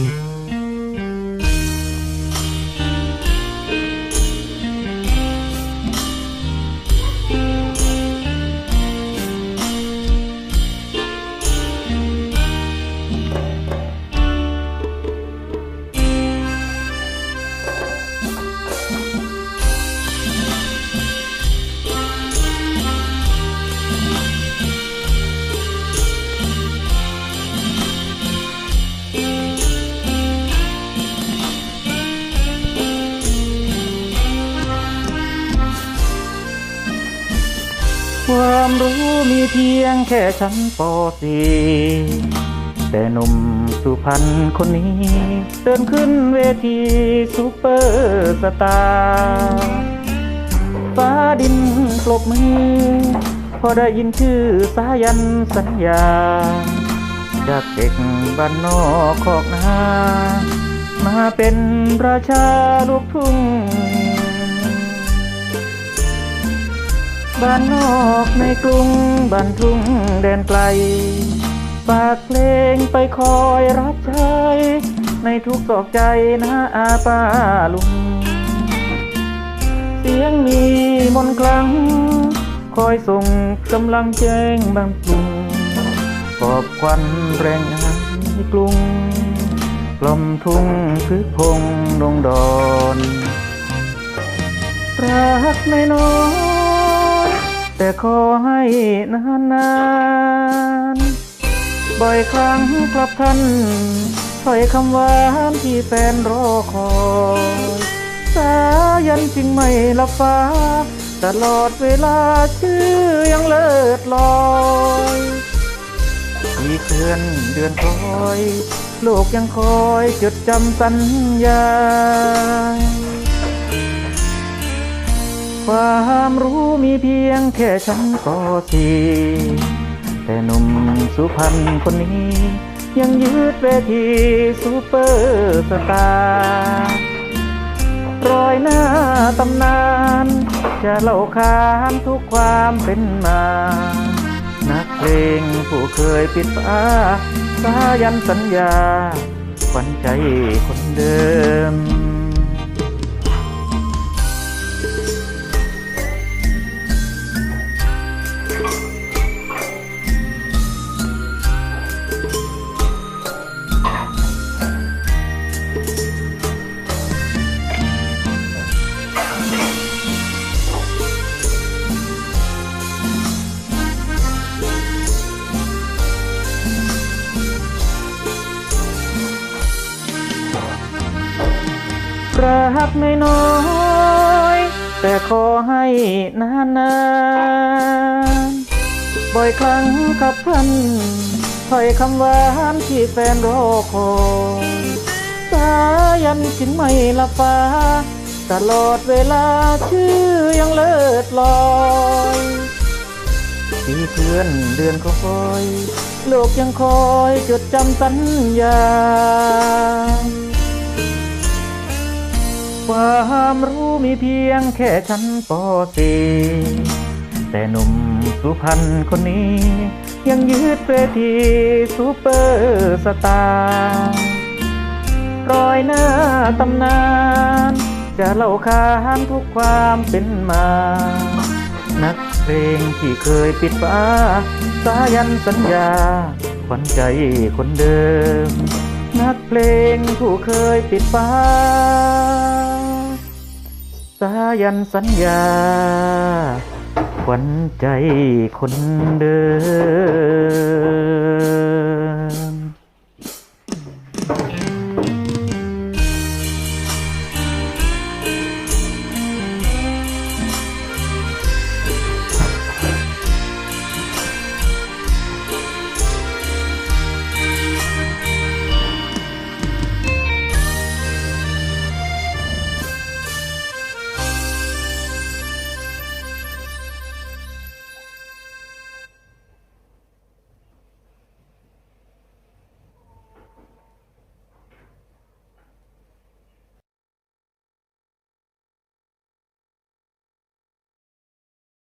Mm-hmm. ความรู้มีเพียงแค่ชั้นป .4 แต่หนุ่มสุพรรณคนนี้ เดินขึ้นเวทีซูเปอร์สตาร์ฟ้าดินปรบมือ พอได้ยินชื่อสายันสัญญา จากเด็กบ้านนอกขอกนามาเป็นราชาลูกทุ่ง บ้านนอกในกรุงบ้านทุ่งแดนไกลฝากเพลงไปคอยรับใช้ในทุกศอกใจนะอาป้าลุง เสียงมีมนคลัง คอยส่งกำลังแจ้งบางกรุงขอบควันแรงงานในกรุงกลมทุ่งพืชพงดงดอนรักไม่น้อย แต่ขอให้นานนานบ่อยครั้งครับท่านถ้อยคำหวานที่แฟนรอคอยสายันจึงไม่ลับฟ้า ตลอดเวลาชื่อยังเลิศลอยที่เคลื่อนเดือนคอย โลกยังคอยจดจำสัญญา ความรู้มีเพียงแค่ชั้นป .4 แต่หนุ่มสุพรรณคนนี้ ยังยืดเวทีซูเปอร์สตาร์รอยหน้าตำนาน จะเล่าขานทุกความเป็นมา นักเพลงผู้เคยปิดฟ้าสายันสัญญาขวัญใจคนเดิม รักไม่น้อย แต่ขอให้นานนานๆบ่อยครั้งกับท่านถ้อยคำหวานที่แฟนรอคอยสายันจึงไม่ละฟ้า ตลอดเวลาชื่อยังเลิศลอยปีเพื่อนเดือนคอย โลกยังคอยจดจำสัญญา ความรู้มีเพียงแค่ชั้นป .4 แต่หนุ่มสุพรรณคนนี้ ยังยืดเวทีซูเปอร์สตาร์รอยหน้าตำนาน จะเล่าขานทุกความเป็นมา นักเพลงที่เคยปิดฟ้า สายันสัญญาขวัญใจคนเดิม นักเพลงผู้เคยปิดฟ้า สายันสัญญา ขวัญใจคนเดิม